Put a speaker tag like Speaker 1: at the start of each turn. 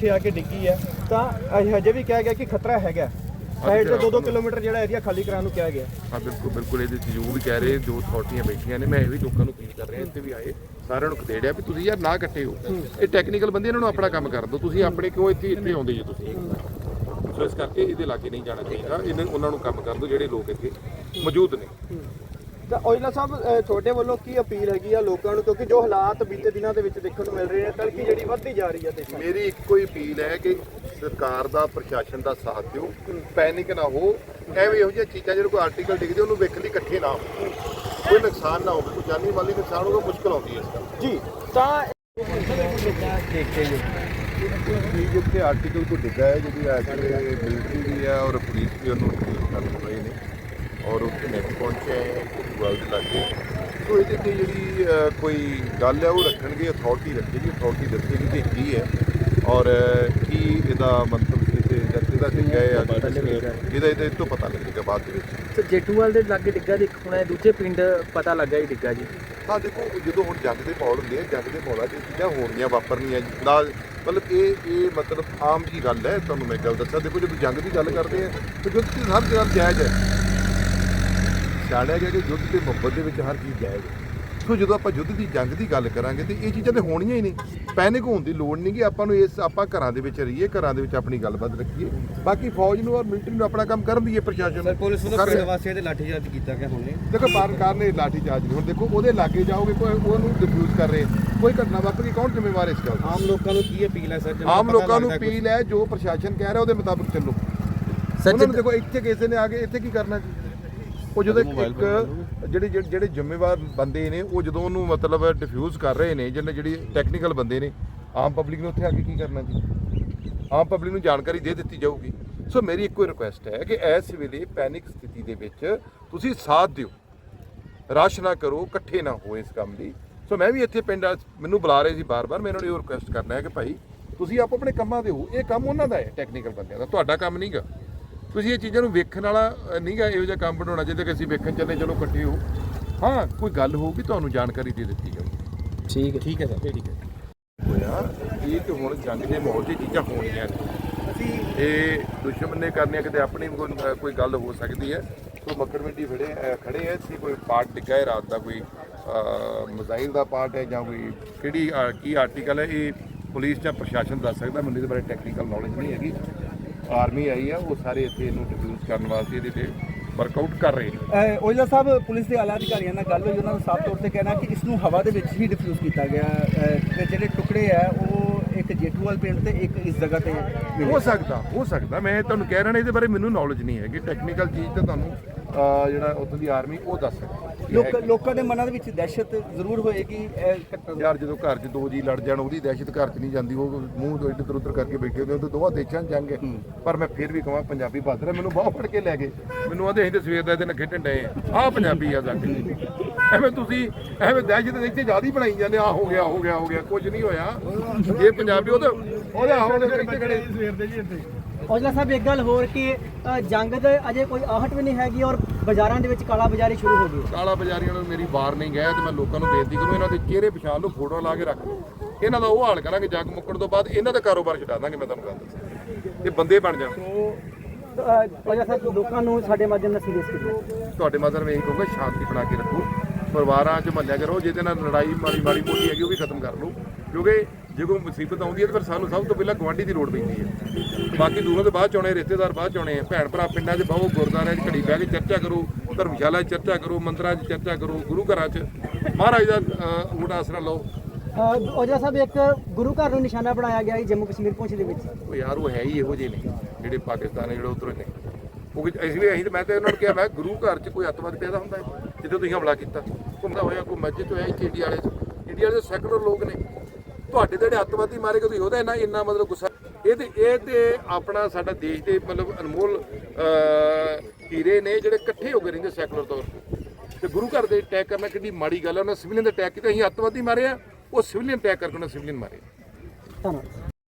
Speaker 1: ਇੱਥੇ ਆ ਕੇ ਡਿੱਗੀ ਹੈ ਤਾਂ ਹਜੇ ਵੀ ਕਿਹਾ ਗਿਆ ਕਿ ਖਤਰਾ ਹੈਗਾ ਸਾਈਡ ਤੇ 2-2 ਕਿਲੋਮੀਟਰ ਜਿਹੜਾ ਏਰੀਆ ਖਾਲੀ ਕਰਾਉਣ ਨੂੰ ਕਿਹਾ ਗਿਆ
Speaker 2: ਹਾਂ। ਬਿਲਕੁਲ ਬਿਲਕੁਲ ਇਹਦੇ ਜੋ ਵੀ ਕਹਿ ਰਹੇ ਜੋ ਅਥਾਰਟੀਆਂ ਬੈਠੀਆਂ ਨੇ ਮੈਂ ਇਹ ਵੀ ਲੋਕਾਂ ਨੂੰ ਅਪੀਲ ਕਰ ਰਿਹਾ ਇੱਥੇ ਵੀ ਆਏ ਸਾਰਿਆਂ ਨੂੰ ਖਦੇੜਿਆ ਵੀ ਤੁਸੀਂ ਯਾਰ ਨਾ ਇਕੱਠੇ ਹੋ। ਇਹ ਟੈਕਨੀਕਲ ਬੰਦੇ ਇਹਨਾਂ ਨੂੰ ਆਪਣਾ ਕੰਮ ਕਰ ਦਿਓ ਤੁਸੀਂ ਆਪਣੇ ਕਿਉਂ ਇੱਥੇ ਇੱਥੇ ਆਉਂਦੇ ਜੀ ਤੁਸੀਂ? ਸੋ ਇਸ ਕਰਕੇ ਇਹਦੇ ਲਾਗੇ ਨਹੀਂ ਜਾਣਾ ਚਾਹੀਦਾ ਇਹਨਾਂ ਉਹਨਾਂ ਨੂੰ ਕੰਮ ਕਰ ਦਿਓ ਜਿਹੜੇ ਲੋਕ ਇੱਥੇ ਮੌਜੂਦ ਨੇ।
Speaker 1: ਤਾਂ ਔਜਲਾ ਸਾਹਿਬ ਤੁਹਾਡੇ ਵੱਲੋਂ ਕੀ ਅਪੀਲ ਹੈਗੀ ਆ ਲੋਕਾਂ ਨੂੰ? ਕਿਉਂਕਿ ਜੋ ਹਾਲਾਤ ਬੀਤੇ ਦਿਨਾਂ ਦੇ ਵਿੱਚ ਦੇਖਣ ਨੂੰ ਮਿਲ ਰਹੇ ਨੇ ਤੜਕੀ ਜਿਹੜੀ ਵੱਧਦੀ ਜਾ ਰਹੀ ਹੈ 'ਚ।
Speaker 2: ਮੇਰੀ ਇੱਕੋ ਹੀ ਅਪੀਲ ਹੈ ਕਿ ਸਰਕਾਰ ਦਾ ਪ੍ਰਸ਼ਾਸਨ ਦਾ ਸਾਥ ਦਿਓ ਪੈਨਿਕ ਨਾ ਹੋ। ਐਵੇਂ ਇਹੋ ਜਿਹੀਆਂ ਚੀਜ਼ਾਂ ਜਿਹੜੇ ਕੋਈ ਆਰਟੀਕਲ ਡਿੱਗਦੇ ਉਹਨੂੰ ਵੇਖਣ ਲਈ ਇਕੱਠੇ ਨਾ ਹੋ ਕੋਈ ਨੁਕਸਾਨ ਨਾ ਹੋਵੇ ਕੋਈ ਜਾਨੀ ਮਾਲੀ ਨੁਕਸਾਨ ਹੋਵੇ ਮੁਸ਼ਕਲ ਆਉਂਦੀ ਹੈ ਇਸ ਦਾ।
Speaker 1: ਜੀ ਤਾਂ ਦੇਖਦੇ ਜੀ
Speaker 2: ਵੀ ਜਿੱਥੇ ਆਰਟੀਕਲ ਕੋ ਡਿੱਗਾ ਹੈ ਜਿਹਦੀ ਐਕਚੁਅਲੀ ਮਿਲਟਰੀ ਵੀ ਹੈ ਔਰ ਪੁਲਿਸ ਵੀ ਉਹਨੂੰ ਕਰ ਰਹੇ ਨੇ। ਔਰ ਉੱਥੇ ਨੈਟ ਪਹੁੰਚੇ ਹੈ ਕੋਲ ਦੇ ਲਾਗੇ ਸੋ ਇਹਦੇ ਤੇ ਜਿਹੜੀ ਕੋਈ ਗੱਲ ਹੈ ਉਹ ਰੱਖਣਗੇ ਅਥਾਰਟੀ ਰੱਖੇਗੀ ਅਥਾਰਟੀ ਦੱਸੇਗੀ ਕਿ ਕੀ ਹੈ। ਔਰ ਕੀ ਇਹਦਾ ਮੰਤਵ ਸੀ ਤੇ ਜਦ ਇਹਦਾ ਡਿੱਗਾ ਹੈ ਇਹਦਾ ਇਹਦੇ ਤੋਂ ਪਤਾ ਲੱਗੇਗਾ ਬਾਅਦ ਦੇ ਵਿੱਚ।
Speaker 3: ਸਰ ਜੇਠੂਵਾਲ ਦੇ ਲਾਗੇ ਡਿੱਗਾ ਤੇ ਇੱਕ ਹੁਣ ਦੂਜੇ ਪਿੰਡ ਪਤਾ ਲੱਗਾ ਹੀ ਡਿੱਗਾ ਜੀ।
Speaker 2: ਹਾਂ ਦੇਖੋ ਜਦੋਂ ਹੁਣ ਜੰਗ ਦੇ ਮਾਹੌਲ ਹੁੰਦੇ ਆ ਜੰਗ ਦੇ 'ਚ ਇਹ ਚੀਜ਼ਾਂ ਹੋਣਗੀਆਂ ਵਾਪਰਨੀਆਂ ਨਾਲ ਮਤਲਬ ਇਹ ਇਹ ਮਤਲਬ ਆਮ ਜੀ ਗੱਲ ਹੈ ਤੁਹਾਨੂੰ ਮੈਂ ਗੱਲ ਦੱਸਾਂ। ਦੇਖੋ ਜਦੋਂ ਜੰਗ ਦੀ ਗੱਲ ਕਰਦੇ ਆ ਤਾਂ ਯੁੱਧ ਦੀ ਹਰ ਜਗ੍ਹਾ ਜਾਇਜ਼ ਹੈ ਸਿਆਣਿਆ ਗਿਆ ਕਿ ਯੁੱਧ ਤੇ ਮੁਹੱਬਤ ਦੇ ਵਿੱਚ ਹਰ ਚੀਜ਼ ਜਾਇਜ਼ ਹੈ। ਸੋ ਜਦੋਂ ਆਪਾਂ ਯੁੱਧ ਦੀ ਜੰਗ ਦੀ ਗੱਲ ਕਰਾਂਗੇ ਤੇ ਇਹ ਚੀਜ਼ਾਂ ਤੇ ਹੋਣੀਆਂ ਹੀ ਨਹੀਂ। ਪੈਨਿਕ ਹੋਣ ਦੀ ਲੋੜ ਨਹੀਂ ਕਿ ਆਪਾਂ ਨੂੰ ਇਸ ਆਪਾਂ ਘਰਾਂ ਦੇ ਵਿੱਚ ਰਹੀਏ ਘਰਾਂ ਦੇ ਵਿੱਚ ਆਪਣੀ ਗੱਲਬਾਤ ਰੱਖੀਏ। ਬਾਕੀ ਫੌਜ ਨੂੰ ਔਰ ਮਿਲਟਰੀ ਨੂੰ ਆਪਣਾ ਕੰਮ ਕਰਨ ਦਈਏ ਪ੍ਰਸ਼ਾਸਨ ਨੂੰ
Speaker 1: ਪੁਲਿਸ
Speaker 2: ਕਰ ਰਿਹਾ।
Speaker 1: ਵਾਸੀਆਂ ਦੇ ਲਾਠੀਚਾਰਜ ਕੀਤਾ ਗਿਆ ਹੁਣੇ।
Speaker 2: ਦੇਖੋ ਬਾਰਕਾਰ ਨੇ ਲਾਠੀ ਚਾਰਜ ਨਹੀਂ। ਹੁਣ ਦੇਖੋ ਉਹਦੇ ਲਾਗੇ ਜਾਓਗੇ ਕੋਈ ਉਹਨੂੰ ਡਿਫਿਊਜ਼ ਕਰ ਰਹੇ। ਕੋਈ ਘਟਨਾ ਵਾਪਰੀ ਕੌਣ ਜ਼ਿੰਮੇਵਾਰ ਹੈ ਇਸ ਗੱਲ ਦਾ?
Speaker 1: ਆਮ ਲੋਕਾਂ ਨੂੰ ਕੀ ਅਪੀਲ ਹੈ ਸਰ?
Speaker 2: ਆਮ ਲੋਕਾਂ ਨੂੰ? ਅਪੀਲ ਹੈ ਜੋ ਪ੍ਰਸ਼ਾਸਨ ਕਹਿ ਰਿਹਾ ਉਹਦੇ ਮੁਤਾਬਕ ਚੱਲੋ। ਨੂੰ ਦੇਖੋ ਇੱਥੇ ਕਿਸੇ ਨੇ ਆ ਕੇ ਇੱਥੇ ਕੀ ਕਰਨਾ ਜੀ? ਉਹ ਜਦੋਂ ਇੱਕ ਜਿਹੜੇ ਜਿਹੜੇ ਜ਼ਿੰਮੇਵਾਰ ਬੰਦੇ ਨੇ ਉਹ ਜਦੋਂ ਉਹਨੂੰ ਮਤਲਬ ਡਿਫਿਊਜ਼ ਕਰ ਰਹੇ ਨੇ ਜਿਹੜੇ ਜਿਹੜੀ ਟੈਕਨੀਕਲ ਬੰਦੇ ਨੇ ਆਮ ਪਬਲਿਕ ਨੇ ਉੱਥੇ ਆ ਕੇ ਕੀ ਕਰਨਾ ਜੀ? ਆਮ ਪਬਲਿਕ ਨੂੰ ਜਾਣਕਾਰੀ ਦੇ ਦਿੱਤੀ ਜਾਊਗੀ। ਸੋ ਮੇਰੀ ਇੱਕੋ ਰਿਕੁਐਸਟ ਹੈ ਕਿ ਇਸ ਵੇਲੇ ਪੈਨਿਕ ਸਥਿਤੀ ਦੇ ਵਿੱਚ ਤੁਸੀਂ ਸਾਥ ਦਿਓ। ਰਸ਼ ਨਾ ਕਰੋ ਇਕੱਠੇ ਨਾ ਹੋ ਇਸ ਕੰਮ ਦੀ। ਸੋ ਮੈਂ ਵੀ ਇੱਥੇ ਪਿੰਡ ਮੈਨੂੰ ਬੁਲਾ ਰਹੇ ਸੀ ਬਾਰ-ਬਾਰ ਮੈਂ ਇਹਨਾਂ ਨੂੰ ਰਿਕੁਐਸਟ ਕਰਨਾ ਹੈ ਕਿ ਭਾਈ ਤੁਸੀਂ ਆਪੋ ਆਪਣੇ ਕੰਮਾਂ ਦੇ ਹੋ। ਇਹ ਕੰਮ ਉਹਨਾਂ ਦਾ ਹੈ ਟੈਕਨੀਕਲ ਬੰਦਿਆਂ ਦਾ। ਤੁਹਾਡਾ ਕੰਮ ਨਹੀਂਗਾ ਤੁਸੀਂ ਇਹ ਚੀਜ਼ਾਂ ਨੂੰ ਵੇਖਣ ਵਾਲਾ ਨਹੀਂਗਾ ਇਹੋ ਜਿਹਾ ਕੰਮ ਬਣਾਉਣਾ ਚਾਹੀਦਾ ਕਿ ਅਸੀਂ ਵੇਖਣ ਚੱਲੇ ਚਲੋ ਇਕੱਠੇ ਹੋ। ਹਾਂ ਕੋਈ ਗੱਲ ਹੋਊਗੀ ਤੁਹਾਨੂੰ ਜਾਣਕਾਰੀ ਦੇ ਦਿੱਤੀ ਜਾਊਗੀ।
Speaker 3: ਠੀਕ ਹੈ।
Speaker 1: ਠੀਕ ਹੈ ਸਰ ਠੀਕ ਹੈ।
Speaker 2: ਹੋਇਆ ਇਹ ਤੇ ਹੁਣ ਜੰਗ ਦੇ ਮਾਹੌਲ 'ਚ ਚੀਜ਼ਾਂ ਹੋਣੀਆਂ ਇਹ ਦੁਸ਼ਮਣ ਨੇ ਕਰਨੀਆਂ ਕਿਤੇ ਆਪਣੀ ਕੋਈ ਗੱਲ ਹੋ ਸਕਦੀ ਹੈ। ਸੋ ਮੱਕੜ ਮਿੰਡੀ ਫੜੇ ਖੜੇ ਐ ਸੀ ਕੋਈ ਪਾਰਟ ਡਿੱਗਾ ਹੈ ਰਾਤ ਦਾ ਕੋਈ ਮਜ਼ਾਈਲ ਦਾ ਪਾਰਟ ਹੈ ਜਾਂ ਕੋਈ ਕਿਹੜੀ ਕੀ ਆਰਟੀਕਲ ਹੈ ਇਹ ਪੁਲਿਸ ਜਾਂ ਪ੍ਰਸ਼ਾਸਨ ਦੱਸ ਸਕਦਾ ਮੈਨੂੰ ਇਹਦੇ ਬਾਰੇ ਟੈਕਨੀਕਲ ਨੌਲੇਜ ਨਹੀਂ ਹੈਗੀ। ਆਰਮੀ ਆਈ ਆ ਉਹ ਸਾਰੇ ਇੱਥੇ ਇਹਨੂੰ ਡਿਫਿਊਜ਼ ਕਰਨ ਵਾਸਤੇ ਇਹਦੇ ਤੇ ਵਰਕਆਊਟ ਕਰ ਰਹੇ ਨੇ।
Speaker 1: ਓਇਲਾ ਸਾਹਿਬ ਪੁਲਿਸ ਦੇ ਆਲਾ ਅਧਿਕਾਰੀਆਂ ਨਾਲ ਗੱਲ ਹੋਈ ਉਹਨਾਂ ਨੇ ਸਾਫ਼ ਤੌਰ ਤੇ ਕਹਿਣਾ ਕਿ ਇਸ ਨੂੰ ਹਵਾ ਦੇ ਵਿੱਚ ਹੀ ਡਿਫਿਊਜ਼ ਕੀਤਾ ਗਿਆ। ਅਹ, ਤੇ ਜਿਹੜੇ ਟੁਕੜੇ ਆ ਉਹ ਇੱਕ ਜੇਠੂਵਾਲ ਪਿੰਡ ਤੇ ਇੱਕ ਇਸ ਜਗ੍ਹਾ ਤੇ ਮਿਲੇ।
Speaker 2: ਹੋ ਸਕਦਾ ਹੋ ਸਕਦਾ। ਮੈਂ ਤੁਹਾਨੂੰ ਕਹਿ ਰਿਹਾ ਨਾ ਇਹਦੇ ਬਾਰੇ ਮੈਨੂੰ ਨੌਲੇਜ ਨਹੀਂ ਹੈਗੀ। ਟੈਕਨੀਕਲ ਚੀਜ਼ ਤਾਂ ਤੁਹਾਨੂੰ ਜਿਹੜਾ ਉੱਥੋਂ ਦੀ ਆਰਮੀ ਉਹ ਦੱਸ ਸਕਦੀ
Speaker 1: ਲੋਕ ਲੋਕਾਂ ਦੇ ਮਨਾਂ ਦੇ ਵਿੱਚ ਦਹਿਸ਼ਤ ਜ਼ਰੂਰ ਹੋਏਗੀ ਇਹ ਤੋਂ।
Speaker 2: ਯਾਰ ਜਦੋਂ ਘਰ 'ਚ ਦੋ ਜੀ ਲੜ ਜਾਣ ਉਹਦੀ ਦਹਿਸ਼ਤ ਘਰ 'ਚ ਨਹੀਂ ਜਾਂਦੀ ਉਹ ਮੂੰਹ ਤੋਂ ਇੱਧਰ ਉੱਧਰ ਕਰਕੇ ਬੈਠੇ ਹੁੰਦੇ ਉਹ ਤਾਂ ਦੋਵਾਂ ਦੇਸ਼ਾਂ 'ਚ ਜੰਗ। ਹੈ। ਪਰ ਮੈਂ ਫਿਰ ਵੀ ਕਹਾਂ ਪੰਜਾਬੀ ਬਹਾਦਰ ਹੈ ਮੈਨੂੰ ਬਹੁਤ ਫੜ ਕੇ ਲੈ ਗਏ। ਮੈਨੂੰ ਆਂਦੇ ਅਸੀਂ ਤੇ ਸਵੇਰ ਦਾ ਇਹਦੇ ਨਾਲ ਖੇਡਣ ਡਏ ਆ। ਆਹ ਪੰਜਾਬੀ ਆ ਜਾ ਕੇ ਐਵੇਂ ਤੁਸੀਂ ਐਵੇਂ ਦਹਿਸ਼ਤ ਦੇ ਇੱਥੇ ਜ਼ਿਆਦਾ ਹੀ ਬਣਾਈ ਜਾਂਦੇ ਆ। ਹੋ ਗਿਆ ਹੋ ਗਿਆ ਹੋ ਗਿਆ ਕੁਝ ਨਹੀਂ ਹੋਇਆ। ਇਹ ਪੰਜਾਬੀ ਉਹਦੇ ਉਹਦੇ ਆਹੋਂ ਦੇ ਇੱਥੇ ਖੜੇ। ਸਵੇਰ ਦੇ ਜੀ ਇੱਥੇ।
Speaker 4: ਔਜਲਾ ਸਾਹਿਬ ਇੱਕ ਗੱਲ ਹੋਰ ਕਿ ਜੰਗ ਦੇ ਅਜੇ ਕੋਈ ਆਹਟ ਵੀ ਨਹੀਂ ਹੈਗੀ ਔਰ ਬਾਜ਼ਾਰਾਂ ਦੇ ਵਿੱਚ ਕਾਲਾ ਬਾਜ਼ਾਰੀ ਸ਼ੁਰੂ ਹੋ ਗਈ
Speaker 2: ਕਾਲਾ ਬਾਜ਼ਾਰੀਆਂ ਨੂੰ ਮੇਰੀ ਵਾਰ ਨਹੀਂ ਗਿਆ ਤੇ ਮੈਂ ਲੋਕਾਂ ਨੂੰ ਬੇਨਤੀ ਕਰੂੰ ਇਹਨਾਂ ਦੇ ਚਿਹਰੇ ਪਛਾਣ ਨੂੰ ਫੋਟੋ ਲਾ ਕੇ ਰੱਖ ਲਓ। ਇਹਨਾਂ ਦਾ ਉਹ ਹਾਲ ਕਰਾਂਗੇ ਜੱਗ ਮੁੱਕਣ ਤੋਂ ਬਾਅਦ ਇਹਨਾਂ ਦਾ ਕਾਰੋਬਾਰ ਛਡਾ ਦਾਂਗੇ ਮੈਂ ਤੁਹਾਨੂੰ ਗੱਲ ਦੱਸਾਂ। ਇਹ ਬੰਦੇ ਬਣ ਜਾਣ।
Speaker 4: ਔਜਲਾ ਸਾਹਿਬ ਲੋਕਾਂ ਨੂੰ ਸਾਡੇ ਮਾਧਿਅਮ ਨਾਲ ਸੀਰੀਅਸ ਕਰੋ
Speaker 2: ਤੁਹਾਡੇ ਮਦਰ ਮੈਂ ਇਹੀ ਕਹੂੰਗਾ ਸ਼ਾਂਤੀ ਬਣਾ ਕੇ ਰੱਖੋ। ਪਰਿਵਾਰਾਂ 'ਚ ਮਹੱਲਿਆ ਕਰੋ ਜਿਹਦੇ ਨਾਲ ਲੜਾਈ ਮਾਰੀ ਮਾਰੀ ਮੋਟੀ ਹੈਗੀ ਉਹ ਵੀ ਖਤਮ ਕਰ ਲਓ। ਕਿਉਂਕਿ ਜੇ ਕੋਈ ਮੁਸੀਬਤ ਆਉਂਦੀ ਹੈ ਤਾਂ ਫਿਰ ਸਾਨੂੰ ਸਭ ਤੋਂ ਪਹਿਲਾਂ ਗਵਾਂਢੀ ਦੀ ਲੋੜ ਪੈਂਦੀ ਹੈ। ਬਾਕੀ ਦੂਰੋਂ ਦੇ ਬਾਅਦ ਚ ਆਉਣੇ ਰਿਸ਼ਤੇਦਾਰ ਬਾਅਦ ਚ ਆਉਣੇ ਆ ਭੈਣ ਭਰਾ ਪਿੰਡਾਂ 'ਚ ਬਹੁ ਗੁਰਦੁਆਰਿਆਂ 'ਚ ਘੜੀ ਬਹਿ ਕੇ ਚਰਚਾ ਕਰੋ ਧਰਮਸ਼ਾਲਾ 'ਚ ਚਰਚਾ ਕਰੋ ਮੰਦਰਾਂ 'ਚ ਚਰਚਾ ਕਰੋ ਗੁਰੂ ਘਰਾਂ 'ਚ। ਮਹਾਰਾਜ ਦਾ ਊਟ ਆਸਰਾ ਲਓ।
Speaker 4: ਔਜਲਾ ਸਾਹਿਬ ਇੱਕ ਗੁਰੂ ਘਰ ਨੂੰ ਨਿਸ਼ਾਨਾ ਬਣਾਇਆ ਗਿਆ ਹੈ ਜੰਮੂ ਕਸ਼ਮੀਰ ਪਹੁੰਚ ਦੇ ਵਿੱਚ।
Speaker 2: ਉਹ ਯਾਰ ਉਹ ਹੈ ਹੀ ਇਹੋ ਜਿਹੇ ਨੇ ਜਿਹੜੇ ਪਾਕਿਸਤਾਨ ਜਿਹੜੇ ਉਧਰੋਂ ਨੇ। ਉਹ ਅਸੀਂ ਵੀ ਅਸੀਂ ਤਾਂ ਮੈਂ ਤੇ ਉਹਨਾਂ ਨੂੰ ਕਿਹਾ ਮੈਂ ਗੁਰੂ ਘਰ 'ਚ ਕੋਈ ਅੱਤਵਾਦ ਪੈਦਾ ਹੁੰਦਾ ਹੈ? ਜਿੱਦੋਂ ਤੁਸੀਂ ਹਮਲਾ ਕੀਤਾ। ਘੁੰਮਦਾ ਹੋਇਆ ਕੋਈ ਮਸਜਿਦ ਹੋਇਆ ਇੱਥੇ ਇੰਡੀਆ ਵਾਲੇ ਇੰਡੀਆ ਵਾਲੇ ਸੈਕੂਲਰ ਲੋਕ ਨੇ। ਤੁਹਾਡੇ ਤੇ ਜਿਹੜੇ ਅੱਤਵਾਦੀ ਮਾਰੇ ਗਏ, ਤੁਸੀਂ ਉਹਦਾ ਇੰਨਾ ਇੰਨਾ ਮਤਲਬ ਗੁੱਸਾ ਇਹ ਤੇ ਇਹ ਤੇ ਆਪਣਾ ਸਾਡਾ ਦੇਸ਼ ਦੇ ਮਤਲਬ ਅਨਮੋਲ ਹੀਰੇ ਨੇ ਜਿਹੜੇ ਇਕੱਠੇ ਹੋ ਕੇ ਰਹਿੰਦੇ ਸੈਕੂਲਰ ਤੌਰ ਤੇ। ਤੇ ਗੁਰੂ ਘਰ ਦੇ ਅਟੈਕ ਕਰਨਾ ਕਿੰਨੀ ਮਾੜੀ ਗੱਲ ਹੈ ਉਹਨਾਂ ਸਿਵਲੀਅਨ ਦੇ ਅਟੈਕ ਕੀਤੇ, ਅਸੀਂ ਅੱਤਵਾਦੀ ਮਾਰੇ ਆ, ਉਹ ਸਿਵਲੀਅਨ ਅਟੈਕ ਕਰਕੇ ਉਹਨਾਂ ਸਿਵਲੀਅਨ ਮਾਰੇ
Speaker 4: ਧੰਨਵਾਦ।